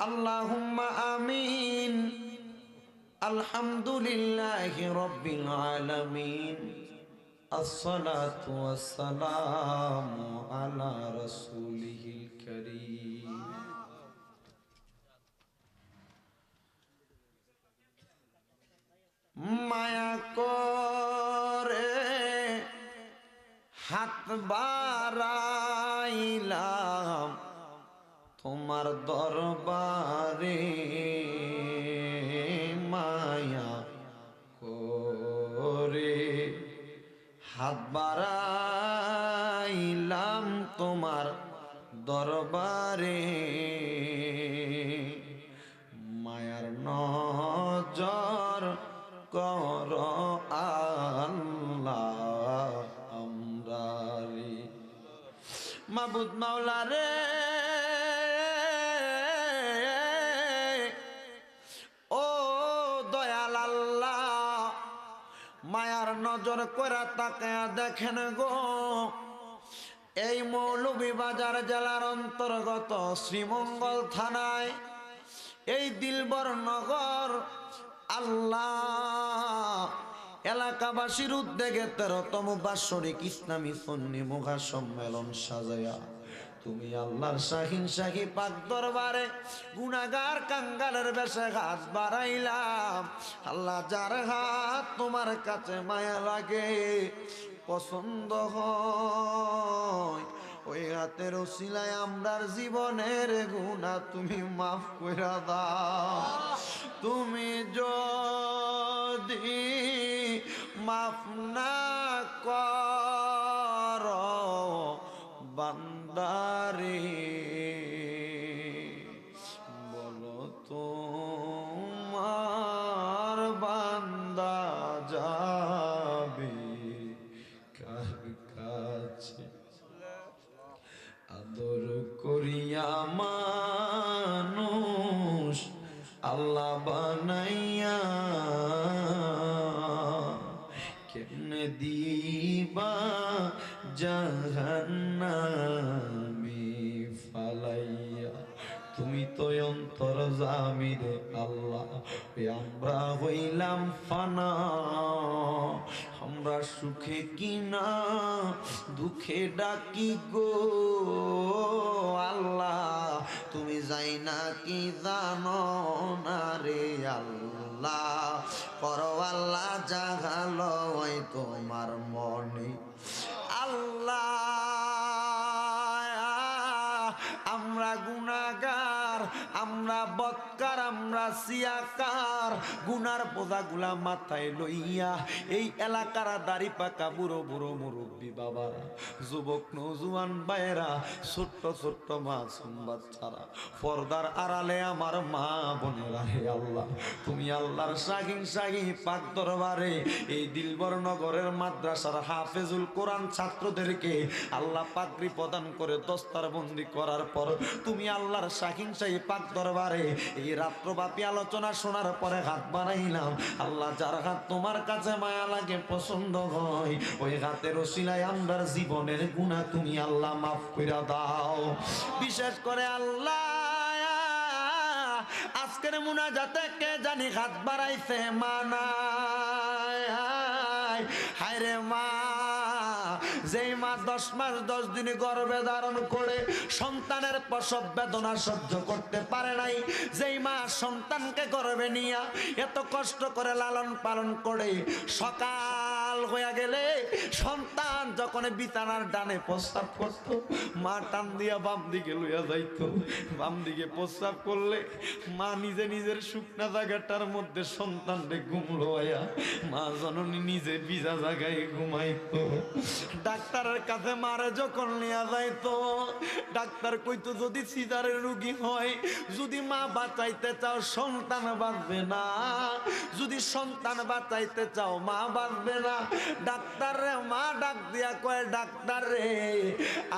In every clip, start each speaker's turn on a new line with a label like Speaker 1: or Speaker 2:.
Speaker 1: আল্লাহুম্মা আমিন। আলহামদুলিল্লাহি রব্বিল আলামিন। আসসালাতু ওয়াসসালামু আলা রাসূলিহিল কারীম। মায়া করে হাত বা দরবারে মায়া করে হাত বাড়াইলাম তোমার দরবারে। মায়ার নজর কর আল্লাহ, আমরা রে। মাবুদ মাওলা রে দেখেন গো? এই মৌলভীবাজার জেলার অন্তর্গত শ্রীমঙ্গল থানায় এই দিলবর নগর আল্লাহ এলাকাবাসীর উদ্যোগে তেরোতম বাৎসরিক ইসলামী সন্নি মুঘা সম্মেলন সাজায়া। তুমি আল্লাহর শাহিন শাহি পাক দরবারে গুনাগার কাঙ্গালের বেশে হাত বাড়াইলাম। আল্লাহ যার হাত তোমার কাছে মায়া লাগে, পছন্দ হয়। ওই হাতের ওসিলায় আমরার জীবনের গুণা তুমি মাফ করে দাও। তুমি যদি মাফ দিবা জাহান্নামে ফালাইয়া। তুমি তো অন্তর জামিরে আল্লাহ। এ আমরা হইলাম ফানা। আমরা সুখে কিনা, দুঃখে ডাকি গো আল্লাহ। তুমি যাই না কি জানো না রে আল্লাহ। তোমার মনে। আল্লাহ আমরা গুনাগার আমরা বৎকার আমরা সিয়াকার। গুনার বোঝাগুলা মাথায় লইয়া এই এলাকার দাড়ি পাকা বুড়ো বুড়ো মুরব্বী বাবারা যুবক নৌজুয়ান বাইরা ছোট্ট ছোট্ট মাসুম বাচ্চারা, পর্দার আড়ালে আমার মা বোনেরা, হে আল্লাহ, তুমি আল্লাহর সাগিন সাগি পাক দরবারে এই দিলবর নগরের মাদ্রাসার হাফেজুল কোরআন ছাত্রদেরকে আল্লাহ পাগড়ি প্রদান করে দস্তার বন্দি করার পর তুমি আল্লাহর শাহিন শাহী পাক দরবারে এই রাত্রব্যাপী আলোচনা শোনার পরে হাত বাড়াইলাম। আল্লাহ যার হাত তোমার কাছে মায়া লাগে, পছন্দ হয়, ওই হাতের ওসিলায় আমরার জীবনের গুণা তুমি আল্লাহ মাফ করে দাও। বিশেষ করে আল্লাহ, আজকের মুনাজাতে কে জানি হাত বাড়াইছে মানায় হায় রে মা। যেই মা দশ মাস দশ দিনে গর্ভে ধারণ করে সন্তানের প্রসব বেদনা সহ্য করতে পারে নাই, যেই মা সন্তানকে গর্ভে নিয়া এত কষ্ট করে লালন পালন করে সকাল হয়ে গেলে সন্তান যখন বিছানার ডানে প্রস্তাব করত, মা টান দিয়া বাম দিকে লইয়া যাইত। বাম দিকে প্রস্তাব করলে মা নিজে নিজের শুকনা জায়গাটার মধ্যে মা জননী নিজে ভিজা জায়গায় ঘুমাইতো। ডাক্তারের কাছে মারে যখন নিয়ে যাইতো, ডাক্তার কইতো, যদি সিজারের রুগী হয়, যদি মা বাঁচাইতে চাও, সন্তান বাঁচবে না। যদি সন্তান বাঁচাইতে চাও, মা বাঁচবে না। ডাক্তার রে, মা ডাক দিয়া কয়, ডাক্তার রে,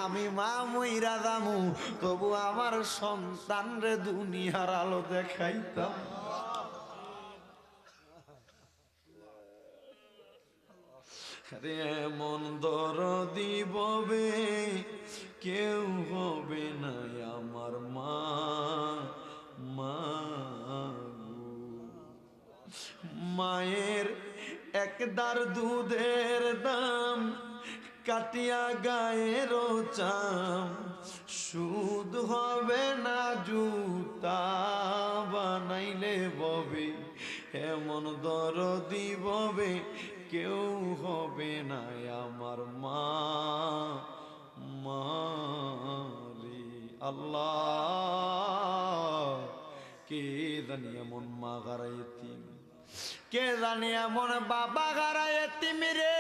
Speaker 1: আমি মা মইরা দামু তবু আমার সন্তান রে দুনিয়ার আলো দেখাইতাম। রে মন দর দিববে কেউ হবে না আমার মা মা মায়ের একদার দুধের দাম, কাটিয়া গায়ের চাম। সুদ হবে না জুতা বানাইলে ববে, এমন দরদি ববে কেউ হবে না আমার মা। মারি আল্লাহ, কে জানি এমন মা গারাইতি। কে জানি এমন বাবা গারায় তিমিরে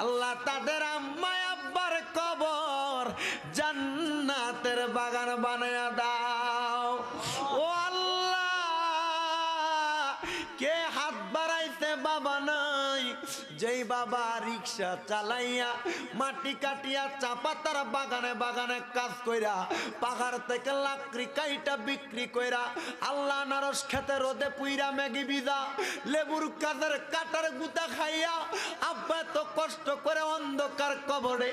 Speaker 1: আল্লাহ তাদের আম্মায় আব্বার কবর রিক্সা চালাইয়া, মাটি কাটিয়া, চাপা তার বাগানে বাগানে কাজ কইরা, পাহাড় থেকে লাকড়ি কাইটা বিক্রি কইরা, আল্লাহ নারস খেতে রোদে পুইরা ম্যাগি বিদা লেবুর কাজের কাটার গুতা খাইয়া আব্বা তো কষ্ট করে অন্ধকার কবরে,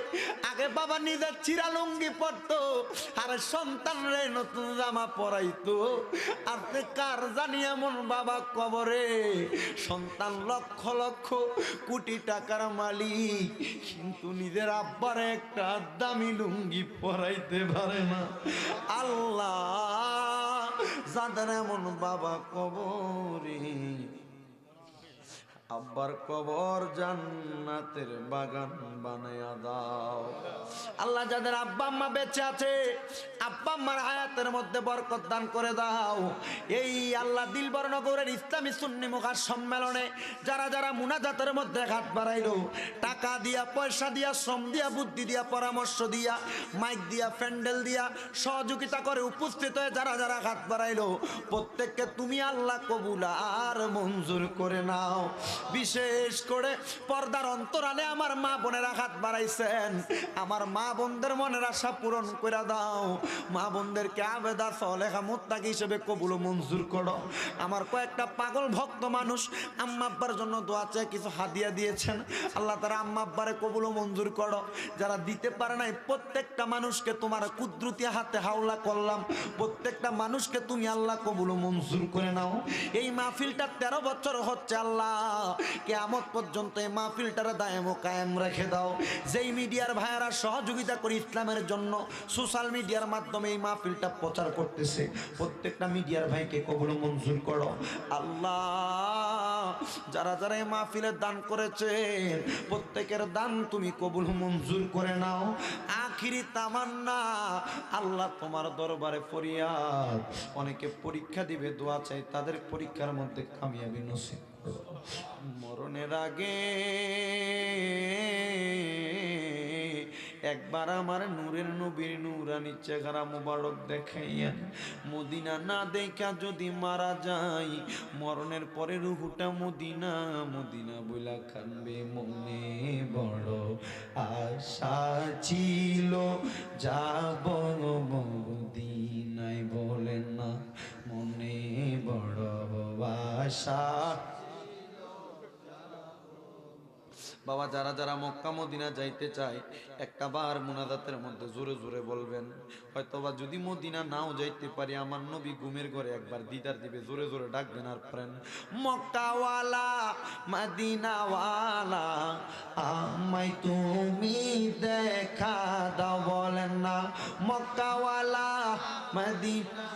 Speaker 1: আগে বাবা নিজের চিরালুঙ্গি পরতো, আর সন্তান রে নতুন জামা পরাইতো আপনি কার জানি এমন বাবা কবরে, সন্তান লক্ষ লক্ষ কোটি টাকার মালিক। কিন্তু নিজের আব্বার একটা দামি লুঙ্গি পরাইতে পারে না। আল্লাহ যাদের এমন বাবা কবরে আব্বার কবর জান্নাতের বাগান বানায়া দাও। আল্লাহ যাদের আব্বা আম্মা বেঁচে আছে, আব্বা আম্মার হায়াতের মধ্যে বরকত দান করে দাও। এই আল্লাহ দিলবর নগরের ইসলামী সুন্নি মুখার সম্মেলনে যারা যারা মুনাজাতের মধ্যে হাত বাড়াইলো, টাকা দিয়া, পয়সা দিয়া, শ্রম দিয়া, বুদ্ধি দিয়া, পরামর্শ দিয়া, মাইক দিয়া, প্যান্ডেল দিয়া, সহযোগিতা করে উপস্থিত হয়ে যারা যারা হাত বাড়াইলো, প্রত্যেককে তুমি আল্লাহ কবুল আর মঞ্জুর করে নাও। বিশেষ করে পর্দার অন্তরালে আমার মা বোনেরা হাত বাড়াইছেন। আমার মা বোনদের মনের আশা পূরণ করে দাও। মা বোনদেরকে আবেদা সলেখা মোত্তাকি হিসেবে কবুল মঞ্জুর করো। আমার কয়েকটা পাগল ভক্ত মানুষ আম্মা আব্বার জন্য দোয়া চেয়ে কিছু হাদিয়া দিয়েছেন। আল্লাহ তারা আম্মা আব্বারে কবুল মঞ্জুর করো। যারা দিতে পারে নাই, প্রত্যেকটা মানুষকে তোমার কুদরতি হাতে হাওলা করলাম। প্রত্যেকটা মানুষকে তুমি আল্লাহ কবুল মঞ্জুর করে নাও। এই মাহফিলটা তেরো বছর হচ্ছে আল্লাহ। কেমত পর্যন্ত এই মাহফিলটার দায়ম কায়েম রেখে দাও। যেই মিডিয়ার ভাইয়ারা সহযোগিতা করে ইসলামের জন্য সোশ্যাল মিডিয়ার মাধ্যমে এই মাহফিলটা প্রচার করতেছে, প্রত্যেকটা মিডিয়ার ভাইকে কবুল মঞ্জুর করো। আল্লাহ! যারা যারা মাহফিলের দান করেছে, প্রত্যেকের দান তুমি কবুল মঞ্জুর করে নাও। আখিরি তামান্না, আল্লাহ তোমার দরবারে ফরিয়াদ। অনেকে পরীক্ষা দিবে, দোয়া চাই, তাদের পরীক্ষার মধ্যে কামিয়াবি নসিব মরণের আগে একবার আমার নূরের নবীর নূরানি চেহারা মুবারক দেখাইয়া মদিনা না দেখা যদি মারা যাই মরণের পরে রুহুটা মদিনা মদিনা বইলা কানবে মনে বড় আশা ছিল। যাব মদিনায় বলেন না, মনে বড় আশা বাবা, যারা যারা মক্কা, মদিনা যাইতে চায়, একটা বার মুনাজাতের মধ্যে জোরে জোরে বলবেন, হয়তোবা যদি মদিনা নাও যাইতে পারি, আমার নবী ঘুমের ঘরে একবার দিদার দিবে, জোরে জোরে ডাকবেন আর পড়েন, মক্কাওয়ালা, মাদিনাওয়ালা, আমায় তুমি দেখা দাও, বলেন না, মক্কাওয়ালা, মদিনা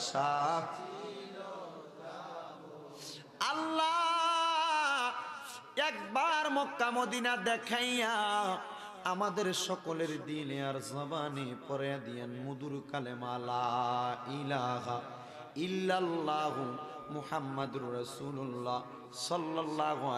Speaker 1: আশা আল্লাহ, একবার মক্কা মদিনা দেখাইয়া আমাদের সকলের দিলে আর জবানে পরে দিয়েন মুদুর কালেমালা ইলাহা ইল্লাল্লাহু মুহাম্মাদুর রাসূলুল্লাহ সাল্লাল্লাহু